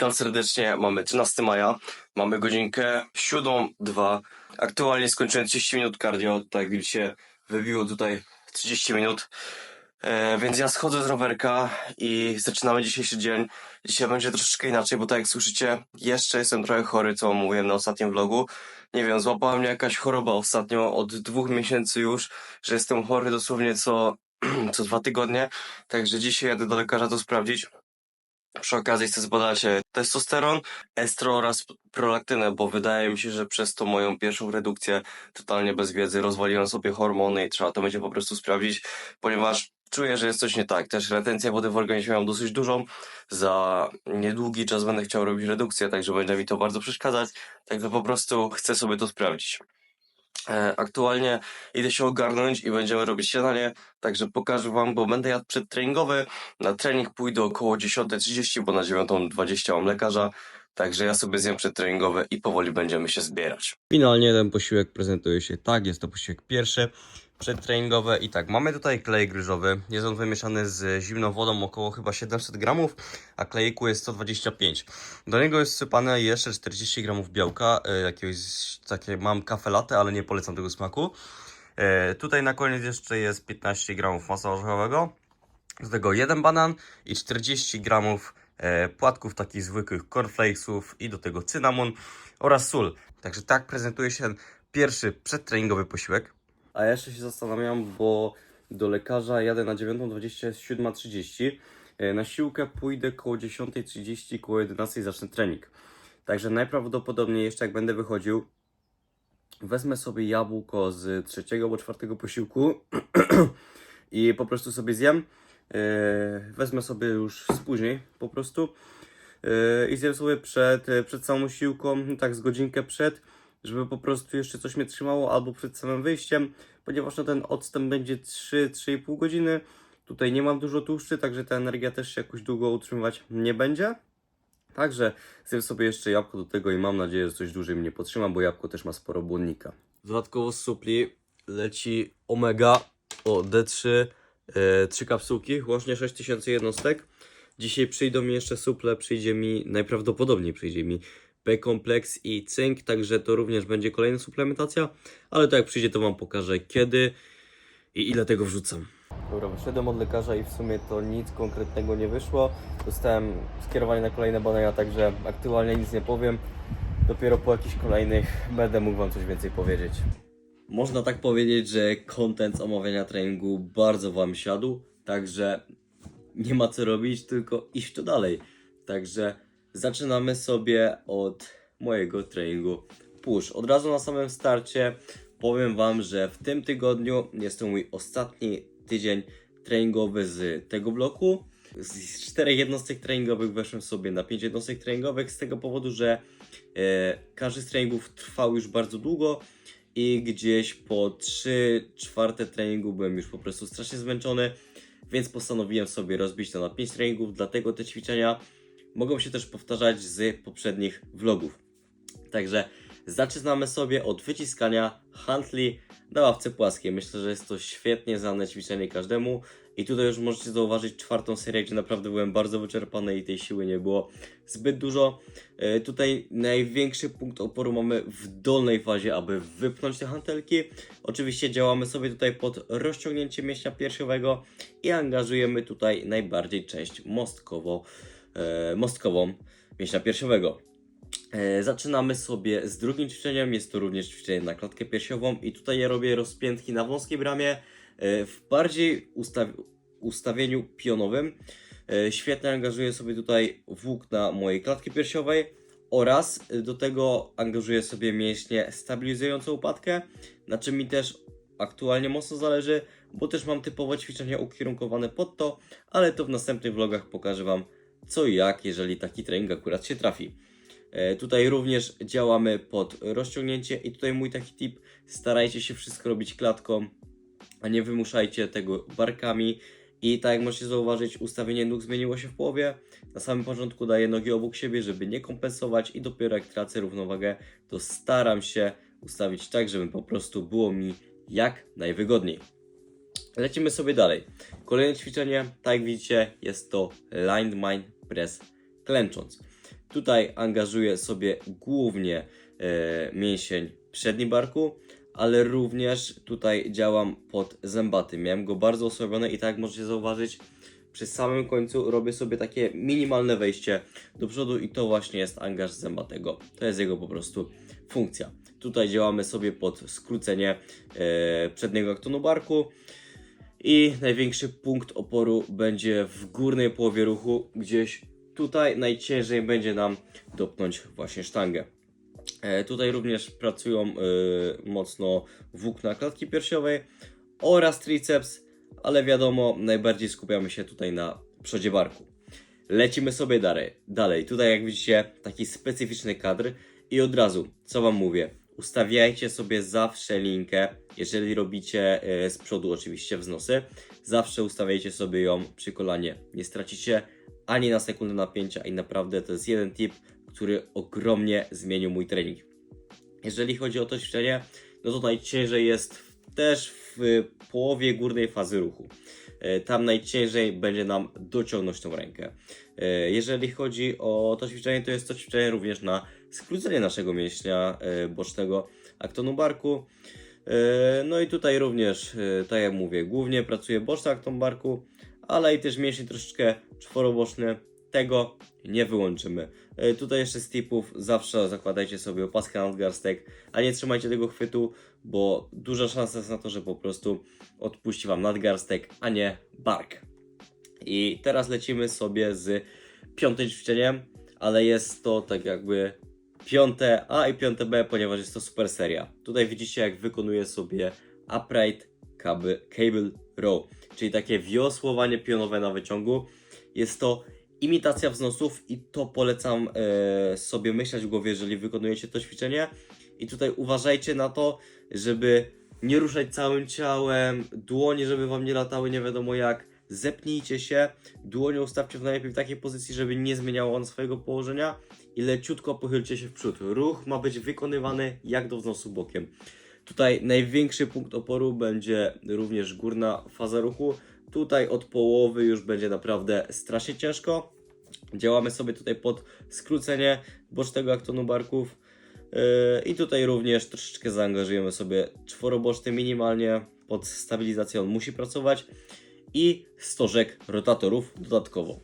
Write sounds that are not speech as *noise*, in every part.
Witam serdecznie. Mamy 13 maja. Mamy godzinkę 7.02. Aktualnie skończyłem 30 minut cardio. Tak jak widzicie, wybiło tutaj 30 minut. E, więc ja schodzę z rowerka i zaczynamy dzisiejszy dzień. Dzisiaj będzie troszeczkę inaczej, bo tak jak słyszycie, jeszcze jestem trochę chory, co mówiłem na ostatnim vlogu. Nie wiem, złapała mnie jakaś choroba ostatnio od dwóch miesięcy już, że jestem chory dosłownie co, *clears throat* co dwa tygodnie. Także dzisiaj jadę do lekarza to sprawdzić. Przy okazji chcę zbadać e, testosteron, estro oraz prolaktynę, bo wydaje mi się, że przez tą moją pierwszą redukcję totalnie bez wiedzy rozwaliłem sobie hormony i trzeba to będzie po prostu sprawdzić, ponieważ czuję, że jest coś nie tak. Też retencja wody w organizmie mam dosyć dużą. Za niedługi czas będę chciał robić redukcję, także będzie mi to bardzo przeszkadzać. Także po prostu chcę sobie to sprawdzić. E, Aktualnie idę się ogarnąć i będziemy robić śniadanie, także pokażę wam, bo będę jadł przedtreningowy. Na trening pójdę około 10.30, bo na 9.20 mam lekarza. Także ja sobie zjem przedtreningowe i powoli będziemy się zbierać. Finalnie ten posiłek prezentuje się tak, jest to posiłek pierwszy, przedtreningowy i tak, mamy tutaj klej gryżowy, jest on wymieszany z zimną wodą około chyba 700 gramów, a klejku jest 125. Do niego jest wsypane jeszcze 40 gramów białka, e, jakiegoś, takie mam kafe latte, ale nie polecam tego smaku. E, tutaj na koniec jeszcze jest 15 gramów masła orzechowego, do tego jeden banan i 40 gramów e, płatków takich zwykłych cornflakesów i do tego cynamon oraz sól. Także tak prezentuje się pierwszy przedtreningowy posiłek. A jeszcze się zastanawiam, bo do lekarza jadę na 9.20, jest 7.30. E, Na siłkę pójdę koło 10.30, koło 11.00 zacznę trening. Także najprawdopodobniej jeszcze jak będę wychodził, wezmę sobie jabłko z trzeciego albo czwartego posiłku *clears throat* i po prostu sobie zjem. E, Wezmę sobie już później po prostu e, i zjem sobie przed, przed samą siłką, tak z godzinkę przed, żeby po prostu jeszcze coś mnie trzymało albo przed samym wyjściem, ponieważ no, ten odstęp będzie 3-3,5 godziny. Tutaj nie mam dużo tłuszczy, także ta energia też się jakoś długo utrzymywać nie będzie. Także zjem sobie jeszcze jabłko do tego i mam nadzieję, że coś dłużej mnie potrzyma, bo jabłko też ma sporo błonnika. Dodatkowo z supli leci Omega o D3, e, 3 kapsułki, łącznie 6000 jednostek. Dzisiaj przyjdą mi jeszcze suple, przyjdzie mi, najprawdopodobniej przyjdzie mi B-kompleks i cynk, także to również będzie kolejna suplementacja, ale to jak przyjdzie to Wam pokażę kiedy i ile tego wrzucam. Dobra, wyszedłem od lekarza i w sumie to nic konkretnego nie wyszło. Dostałem skierowanie na kolejne badania, także aktualnie nic nie powiem. Dopiero po jakichś kolejnych będę mógł Wam coś więcej powiedzieć. Można tak powiedzieć, że content z omawiania treningu bardzo Wam siadł, także nie ma co robić, tylko iść to dalej. Także zaczynamy sobie od mojego treningu push. Od razu na samym starcie powiem Wam, że w tym tygodniu jest to mój ostatni tydzień treningowy z tego bloku. Z czterech jednostek treningowych weszłem sobie na pięć jednostek treningowych z tego powodu, że e, każdy z treningów trwał już bardzo długo i gdzieś po 3 czwarte treningu byłem już po prostu strasznie zmęczony, więc postanowiłem sobie rozbić to na 5 treningów, dlatego te ćwiczenia mogą się też powtarzać z poprzednich vlogów. Także zaczynamy sobie od wyciskania handli na ławce płaskiej. Myślę, że jest to świetnie znane ćwiczenie każdemu. I tutaj już możecie zauważyć czwartą serię, gdzie naprawdę byłem bardzo wyczerpany i tej siły nie było zbyt dużo. E, tutaj największy punkt oporu mamy w dolnej fazie, aby wypchnąć te hantelki. Oczywiście działamy sobie tutaj pod rozciągnięcie mięśnia piersiowego i angażujemy tutaj najbardziej część mostkową, e, mostkową mięśnia piersiowego. E, Zaczynamy sobie z drugim ćwiczeniem. Jest to również ćwiczenie na klatkę piersiową i tutaj ja robię rozpiętki na wąskiej bramie e, w bardziej ustaw- ustawieniu pionowym. E, Świetnie angażuję sobie tutaj włókna mojej klatki piersiowej oraz e, do tego angażuję sobie mięśnie stabilizującą łopatkę, na czym mi też aktualnie mocno zależy, bo też mam typowo ćwiczenia ukierunkowane pod to, ale to w następnych vlogach pokażę Wam co i jak, jeżeli taki trening akurat się trafi. E, Tutaj również działamy pod rozciągnięcie i tutaj mój taki tip, starajcie się wszystko robić klatką, a nie wymuszajcie tego barkami. I tak jak możecie zauważyć, ustawienie nóg zmieniło się w połowie. Na samym początku daję nogi obok siebie, żeby nie kompensować i dopiero jak tracę równowagę, to staram się ustawić tak, żeby po prostu było mi jak najwygodniej. Lecimy sobie dalej. Kolejne ćwiczenie, tak jak widzicie, jest to Lined Mind Press klęcząc. Tutaj angażuję sobie głównie e, mięsień przedni barku, ale również tutaj działam pod zębaty. Miałem go bardzo osłabiony i tak jak możecie zauważyć, przy samym końcu robię sobie takie minimalne wejście do przodu i to właśnie jest angaż zębatego. To jest jego po prostu funkcja. Tutaj działamy sobie pod skrócenie e, przedniego aktonu barku i największy punkt oporu będzie w górnej połowie ruchu, gdzieś tutaj najciężej będzie nam dopnąć właśnie sztangę. E, tutaj również pracują e, mocno włókna klatki piersiowej oraz triceps, ale wiadomo, najbardziej skupiamy się tutaj na przodzie barku. Lecimy sobie dalej. dalej. Tutaj jak widzicie taki specyficzny kadr i od razu, co Wam mówię, ustawiajcie sobie zawsze linkę, jeżeli robicie e, z przodu oczywiście wznosy, zawsze ustawiajcie sobie ją przy kolanie. Nie stracicie ani na sekundę napięcia i naprawdę to jest jeden tip, który ogromnie zmienił mój trening. Jeżeli chodzi o to ćwiczenie, no to najciężej jest też w połowie górnej fazy ruchu. E, Tam najciężej będzie nam dociągnąć tą rękę. E, Jeżeli chodzi o to ćwiczenie, to jest to ćwiczenie również na skrócenie naszego mięśnia e, bocznego aktonu barku. No i tutaj również, tak jak mówię, głównie pracuję boczny akton barku, ale i też mięsień troszeczkę czworoboczny. Tego nie wyłączymy. Tutaj jeszcze z tipów zawsze zakładajcie sobie opaskę nadgarstek, a nie trzymajcie tego chwytu, bo duża szansa jest na to, że po prostu odpuści Wam nadgarstek, a nie bark. I teraz lecimy sobie z piątym ćwiczeniem, ale jest to tak jakby piąte A i piąte B, ponieważ jest to super seria. Tutaj widzicie jak wykonuję sobie upright cable, row, czyli takie wiosłowanie pionowe na wyciągu. Jest to imitacja wznosów i to polecam e, sobie myśleć w głowie, jeżeli wykonujecie to ćwiczenie. I tutaj uważajcie na to, żeby nie ruszać całym ciałem, dłonie, żeby wam nie latały nie wiadomo jak. Zepnijcie się, dłonią ustawcie w najlepiej w takiej pozycji, żeby nie zmieniało on swojego położenia i leciutko pochylcie się w przód. Ruch ma być wykonywany jak do wznosu bokiem. Tutaj największy punkt oporu będzie również górna faza ruchu. Tutaj od połowy już będzie naprawdę strasznie ciężko. Działamy sobie tutaj pod skrócenie bocznego aktonu barków. Yy, I tutaj również troszeczkę zaangażujemy sobie czworoboczny minimalnie. Pod stabilizacją on musi pracować. I stożek rotatorów dodatkowo.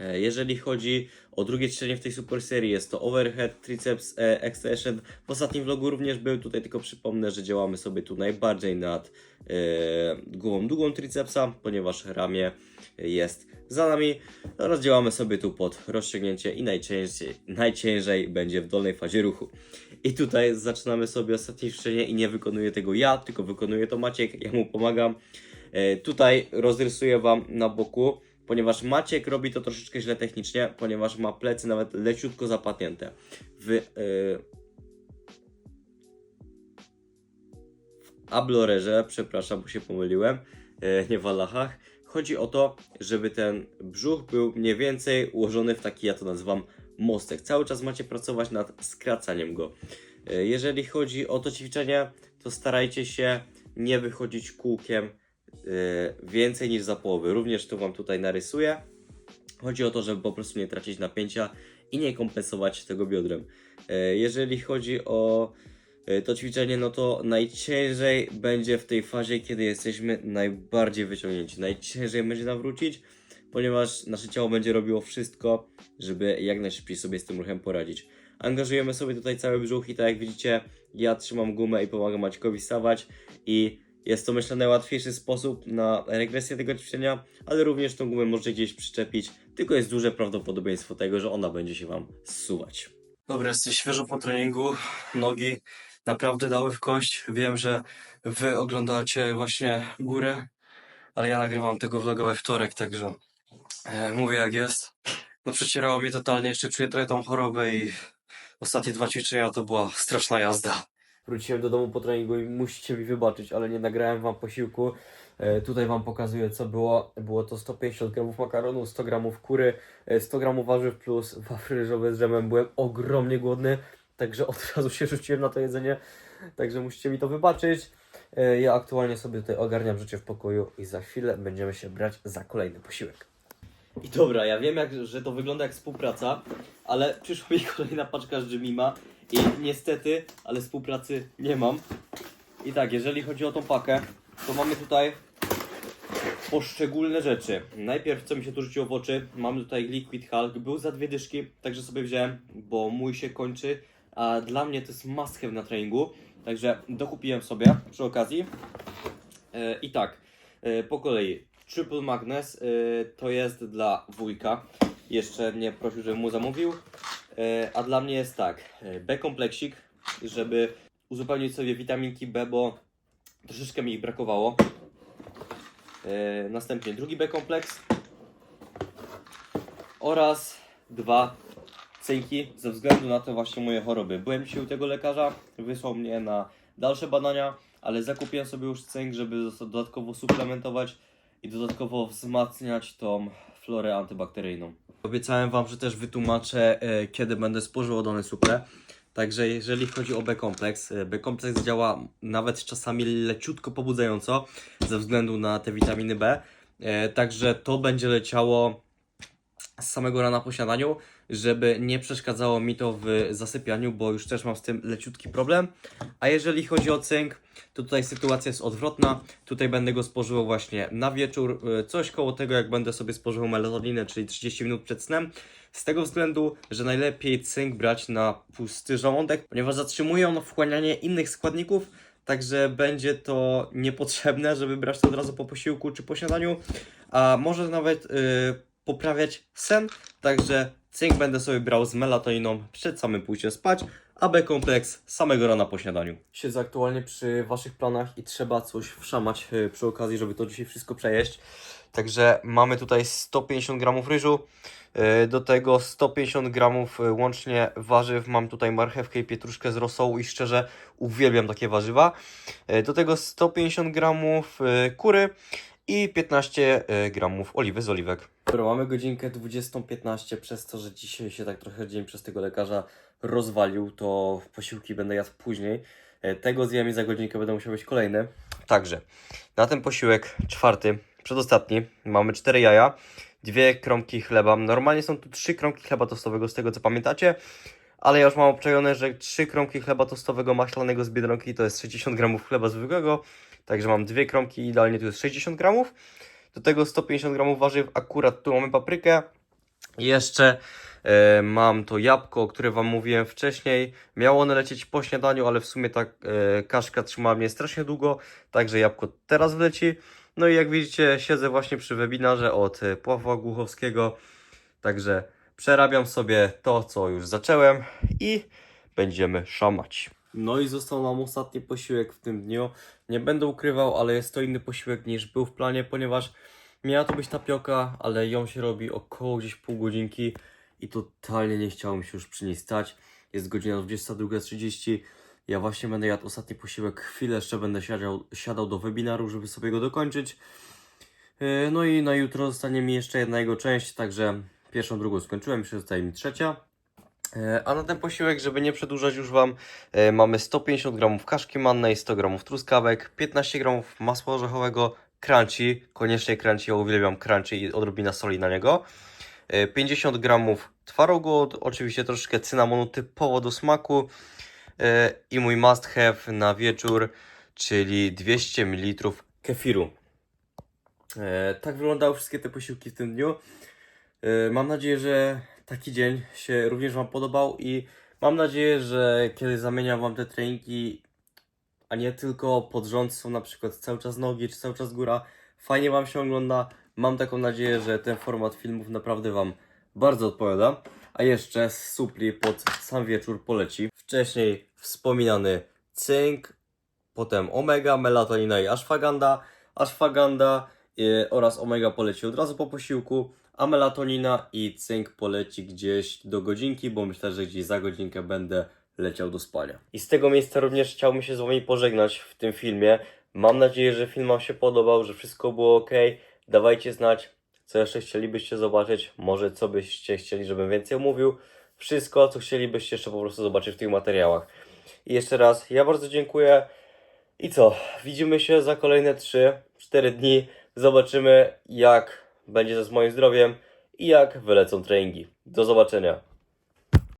E, Jeżeli chodzi o drugie ćwiczenie w tej super serii, jest to overhead, triceps e, extension. W ostatnim vlogu również był, tutaj tylko przypomnę, że działamy sobie tu najbardziej nad e, głową długą tricepsa, ponieważ ramię jest za nami oraz działamy sobie tu pod rozciągnięcie i najciężej, najciężej będzie w dolnej fazie ruchu. I tutaj zaczynamy sobie ostatnie ćwiczenie i nie wykonuję tego ja, tylko wykonuje to Maciek, ja mu pomagam. E, Tutaj rozrysuję Wam na boku, ponieważ Maciek robi to troszeczkę źle technicznie, ponieważ ma plecy nawet leciutko zapadnięte. W, e, w ablorerze, przepraszam, bo się pomyliłem, e, nie w alachach. Chodzi o to, żeby ten brzuch był mniej więcej ułożony w taki, ja to nazywam, mostek. Cały czas macie pracować nad skracaniem go. E, Jeżeli chodzi o to ćwiczenie, to starajcie się nie wychodzić kółkiem więcej niż za połowy. Również to Wam tutaj narysuję. Chodzi o to, żeby po prostu nie tracić napięcia i nie kompensować tego biodrem. E, Jeżeli chodzi o e, to ćwiczenie, no to najciężej będzie w tej fazie, kiedy jesteśmy najbardziej wyciągnięci. Najciężej będzie nam wrócić, ponieważ nasze ciało będzie robiło wszystko, żeby jak najszybciej sobie z tym ruchem poradzić. Angażujemy sobie tutaj cały brzuch i tak jak widzicie, ja trzymam gumę i pomagam Maćkowi stawać i jest to myślę najłatwiejszy sposób na regresję tego ćwiczenia, ale również tą gumę możecie gdzieś przyczepić, tylko jest duże prawdopodobieństwo tego, że ona będzie się Wam zsuwać. Dobra, jesteś świeżo po treningu, nogi naprawdę dały w kość. Wiem, że wy oglądacie właśnie górę, ale ja nagrywam tego vloga we wtorek, także e, mówię jak jest. No przecierało mnie totalnie, jeszcze czuję trochę tą chorobę i ostatnie dwa ćwiczenia to była straszna jazda. Wróciłem do domu po treningu i musicie mi wybaczyć, ale nie nagrałem wam posiłku. E, tutaj wam pokazuję co było. Było to 150 gramów makaronu, 100 gramów kury, e, 100 gramów warzyw plus wafry ryżowe z dżemem. Byłem ogromnie głodny, także od razu się rzuciłem na to jedzenie. Także musicie mi to wybaczyć. E, ja aktualnie sobie tutaj ogarniam życie w pokoju i za chwilę będziemy się brać za kolejny posiłek. I dobra, ja wiem, jak, że to wygląda jak współpraca, ale przyszła mi *laughs* kolejna paczka z Jimima i niestety, ale współpracy nie mam. I tak, jeżeli chodzi o tą pakę, to mamy tutaj poszczególne rzeczy. Najpierw, co mi się tu rzuciło w oczy, mamy tutaj Liquid Hulk, był za dwie dyszki, także sobie wziąłem, bo mój się kończy, a dla mnie to jest have na treningu, także dokupiłem sobie przy okazji. E, I tak, e, po kolei, Triple Magnes e, to jest dla wujka, jeszcze mnie prosił, żebym mu zamówił, a dla mnie jest tak, e, B-kompleksik, żeby uzupełnić sobie witaminki B, bo troszeczkę mi ich brakowało. E, następnie drugi B-kompleks oraz dwa cynki ze względu na te właśnie moje choroby. Byłem dzisiaj u tego lekarza, wysłał mnie na dalsze badania, ale zakupiłem sobie już cynk, żeby dodatkowo suplementować i dodatkowo wzmacniać tą florę antybakteryjną. Obiecałem Wam, że też wytłumaczę, e, kiedy będę spożywał dane suple. Także jeżeli chodzi o B-kompleks, e, B-kompleks działa nawet czasami leciutko pobudzająco ze względu na te witaminy B. E, Także to będzie leciało z samego rana po śniadaniu, żeby nie przeszkadzało mi to w zasypianiu, bo już też mam z tym leciutki problem. A jeżeli chodzi o cynk, to tutaj sytuacja jest odwrotna. Tutaj będę go spożywał właśnie na wieczór, e, coś koło tego jak będę sobie spożywał melatoninę, czyli 30 minut przed snem. Z tego względu, że najlepiej cynk brać na pusty żołądek, ponieważ zatrzymuje on wchłanianie innych składników, także będzie to niepotrzebne, żeby brać to od razu po posiłku czy po śniadaniu, a może nawet y, poprawiać sen, także cynk będę sobie brał z melatoniną przed samym pójściem spać, a B-kompleks samego rana po śniadaniu. Siedzę aktualnie przy Waszych planach i trzeba coś wszamać y, przy okazji, żeby to dzisiaj wszystko przejeść. Także mamy tutaj 150 gramów ryżu, y, do tego 150 gramów y, łącznie warzyw. Mam tutaj marchewkę i pietruszkę z rosołu i szczerze uwielbiam takie warzywa. Do tego 150 gramów kury i 15 y, gramów oliwy z oliwek. Dobra, mamy godzinkę 20.15, przez to, że dzisiaj się tak trochę dzień przez tego lekarza rozwalił, to posiłki będę jadł później. E, Tego zjem i za godzinkę będę musiał być kolejny. Także, na ten posiłek czwarty, przedostatni, mamy cztery jaja, dwie kromki chleba. Normalnie są tu trzy kromki chleba tostowego, z tego co pamiętacie, ale ja już mam obczajone, że trzy kromki chleba tostowego maślanego z Biedronki to jest 60 gramów chleba zwykłego, także mam dwie kromki, idealnie tu jest 60 gramów. Do tego 150 gramów warzyw, akurat tu mamy paprykę. Jeszcze e, mam to jabłko, o którym Wam mówiłem wcześniej. Miało one lecieć po śniadaniu, ale w sumie ta e, kaszka trzymała mnie strasznie długo, także jabłko teraz wleci. No i jak widzicie, siedzę właśnie przy webinarze od e, Pawła Głuchowskiego, także przerabiam sobie to, co już zacząłem i będziemy szamać. No i został nam ostatni posiłek w tym dniu. Nie będę ukrywał, ale jest to inny posiłek niż był w planie, ponieważ miała to być tapioka, ale ją się robi około gdzieś pół godzinki i totalnie nie chciało mi się już przy niej stać. Jest godzina 22.30. Ja właśnie będę jadł ostatni posiłek. Chwilę jeszcze będę siadał, siadał do webinaru, żeby sobie go dokończyć. Yy, No i na jutro zostanie mi jeszcze jedna jego część, także pierwszą, drugą skończyłem, jeszcze zostaje mi trzecia. E, A na ten posiłek, żeby nie przedłużać już Wam, e, mamy 150 gramów kaszki mannej, 100 gramów truskawek, 15 gramów masła orzechowego, crunchy, koniecznie crunchy, ja uwielbiam crunchy i odrobina soli na niego, e, 50 gramów twarogu, od- oczywiście troszeczkę cynamonu typowo do smaku e, i mój must have na wieczór, czyli 200 ml kefiru. E, Tak wyglądały wszystkie te posiłki w tym dniu. E, Mam nadzieję, że taki dzień się również Wam podobał i mam nadzieję, że kiedy zamieniam Wam te treningi, a nie tylko pod rząd są na przykład cały czas nogi czy cały czas góra, fajnie Wam się ogląda. Mam taką nadzieję, że ten format filmów naprawdę Wam bardzo odpowiada. A jeszcze z supli pod sam wieczór poleci wcześniej wspominany cynk, potem omega, melatonina i ashwagandha. Ashwagandha e, oraz omega poleci od razu po posiłku, a melatonina i cynk poleci gdzieś do godzinki, bo myślę, że gdzieś za godzinkę będę leciał do spania. I z tego miejsca również chciałbym się z Wami pożegnać w tym filmie. Mam nadzieję, że film Wam się podobał, że wszystko było ok. Dawajcie znać, co jeszcze chcielibyście zobaczyć, może co byście chcieli, żebym więcej mówił. Wszystko, co chcielibyście jeszcze po prostu zobaczyć w tych materiałach. I jeszcze raz, ja bardzo dziękuję. I co? Widzimy się za kolejne 3-4 dni. Zobaczymy, jak będzie ze z moim zdrowiem i jak wylecą treningi. Do zobaczenia.